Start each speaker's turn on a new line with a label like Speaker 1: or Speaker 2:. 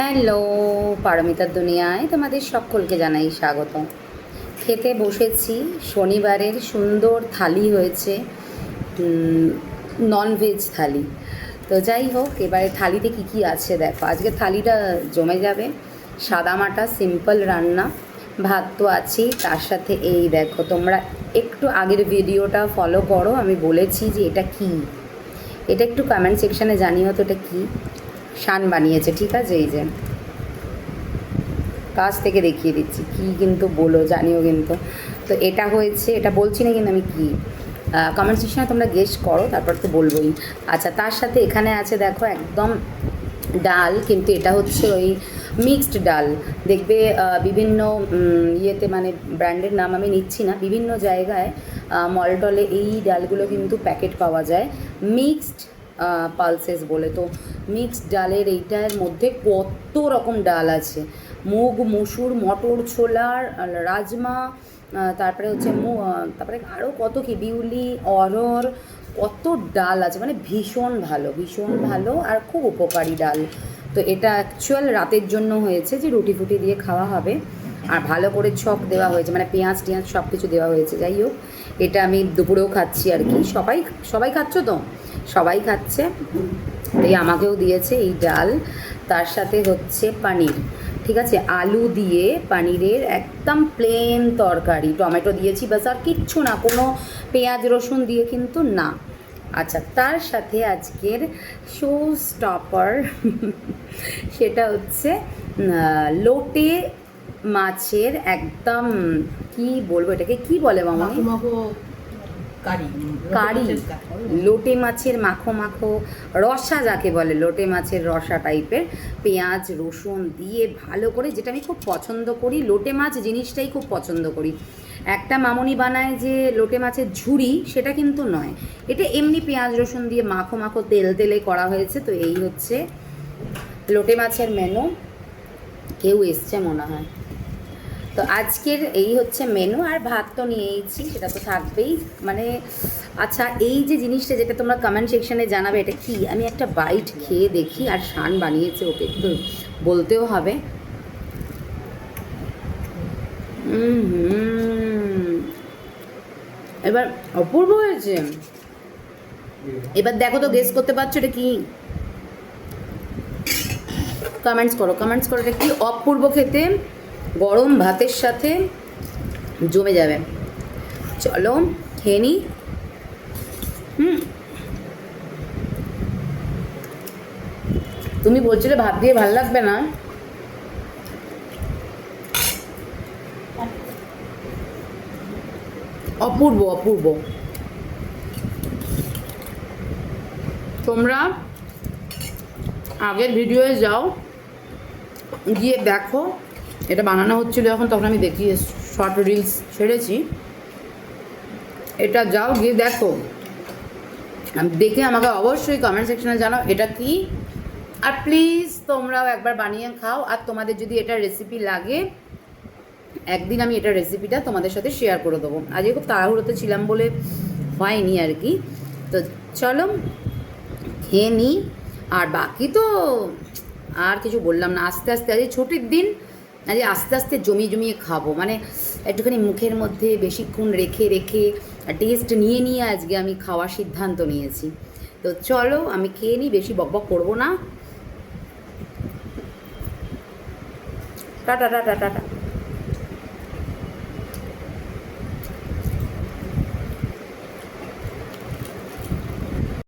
Speaker 1: Hello, পারমিতার দুনিয়ায় তোমাদের সকলকে জানাই স্বাগত খেতে বসেছি, শনিবারের সুন্দর থালি হয়েছে ননভেজ থালি। তো যাই হোক, এবারে থালিতে কি কি আছে দেখো। আজকে থালিটা জমে যাবে সাদামাটা সিম্পল রান্না। ভাত তো আছেই, তার সাথে এই দেখো, তোমরা একটু আগের ভিডিওটা ফলো করো, আমি বলেছি যে এটা কি। এটা একটু কমেন্ট সেকশানে জানিও তো এটা কী। শান বানিয়েছে, ঠিক আছে? এই যে। কাছ থেকে দেখিয়ে দিচ্ছি, কি কিন্তু বলো, জানিও কিন্তু। তো এটা হয়েছে, এটা বলছি না কিন্তু আমি কি। কমেন্ট সেকশনে তোমরা গেস করো, তারপর তো বলবোই। আচ্ছা তার সাথে এখানে আছে, দেখো, একদম ডাল, কিন্তু এটা হচ্ছে ওই মিক্সড ডাল। দেখবে বিভিন্ন ইয়েতে মানে ব্র্যান্ডের নাম আমি নিচ্ছি না। বিভিন্ন জায়গায় মলটলে এই ডালগুলো কিন্তু প্যাকেট পাওয়া যায়। মিক্সড পালসেস বলে। তো মিক্সড ডালের এইটার মধ্যে কত রকম ডাল আছে। মুগ, মুসুর, মটর ছোলার রাজমা তারপরে হচ্ছে তারপরে আরও কত কি, বিউলি অরহর কত ডাল আছে। মানে ভীষণ ভালো ভীষণ ভালো আর খুব উপকারী ডাল। তো এটা অ্যাকচুয়াল রাতের জন্য হয়েছে যে রুটি ফুটি দিয়ে খাওয়া হবে। আর ভালো করে ছক দেওয়া হয়েছে মানে পেঁয়াজ টেঁয়াজ সব কিছু দেওয়া হয়েছে। যাই হোক, এটা আমি দুপুরেও খাচ্ছি আর কি। সবাই সবাই খাচ্ছ তো? সবাই খাচ্ছে। এই আমাকেও দিয়েছে এই ডাল, তার সাথে হচ্ছে পানির। ঠিক আছে? আলু দিয়ে পানিরের একদম প্লেন তরকারি। টমেটো দিয়েছি বাস আর কিচ্ছু না, কোনো পেঁয়াজ, রসুন দিয়ে কিন্তু না। আচ্ছা তার সাথে আজকের শো স্টপার সেটা হচ্ছে লোটে মাছের একদম কি বলব এটাকে? কি বলে মামা?
Speaker 2: কারি।
Speaker 1: লোটে মাছের মাখো মাখো রসা যাকে বলে লোটে মাছের রসা টাইপের পেঁয়াজ রসুন দিয়ে ভালো করে যেটা আমি খুব পছন্দ করি লোটে মাছ জিনিসটাই খুব পছন্দ করি। একটা মামনি বানায় যে লোটে মাছের ঝুড়ি সেটা কিন্তু নয়। এটা এমনি পেঁয়াজ রসুন দিয়ে মাখো মাখো তেল তেলে করা হয়েছে তো এই হচ্ছে লোটে মাছের মেনু কেউ এসছে মনে হয়। তো আজকের এই হচ্ছে মেনু আর ভাত তো নিয়েইছি, সেটা তো থাকবেই। মানে আচ্ছা এই যে জিনিসটা যেটা তোমরা কমেন্ট সেকশনে জানাবে, এটা কি? আমি একটা বাইট খেয়ে দেখি, আর শান বানিয়েছে ওকে একটু বলতেও হবে। এবার অপূর্ব হয়েছে। এবার দেখো তো গেস করতে পারছ এটা কি? কমেন্টস করো কমেন্টস করো, এটা কি অপূর্ব খেতে? গরম ভাতের সাথে জমে যাবে। চলো খেয়ে নি। হুম। তুমি বলছিলে ভাত দিয়ে ভালো লাগবে না। অপূর্ব অপূর্ব। তোমরা আগের ভিডিওয়ে যাও, গিয়ে দেখো। এটা বানানো হচ্ছিল যখন তখন আমি দেখি শর্ট রিলস ছেড়েছি। এটা যাও গিয়ে দেখো। দেখে আমাকে অবশ্যই কমেন্ট সেকশনে জানাও, এটা কি? আর প্লিজ তোমরাও একবার বানিয়ে খাও, আর তোমাদের যদি এটা রেসিপি লাগে, একদিন আমি এটা রেসিপিটা তোমাদের সাথে শেয়ার করে দেবো। আজকে খুব তাড়াহুড়োতে ছিলাম বলে হয়নি আর কি। তো চলো, খেয়ে নিই আর বাকি তো আর কিছু বললাম না। আস্তে আস্তে আজকে ছুটির দিন আজকে আস্তে আস্তে জমিয়ে জমিয়ে খাব। মানে একটুখানি মুখের মধ্যে বেশিক্ষণ রেখে রেখে টেস্ট নিয়ে নিয়ে আজকে আমি খাওয়ার সিদ্ধান্ত নিয়েছি। তো চলো আমি খেয়ে নিই, বেশি বক বক করব না। Tata tata tata.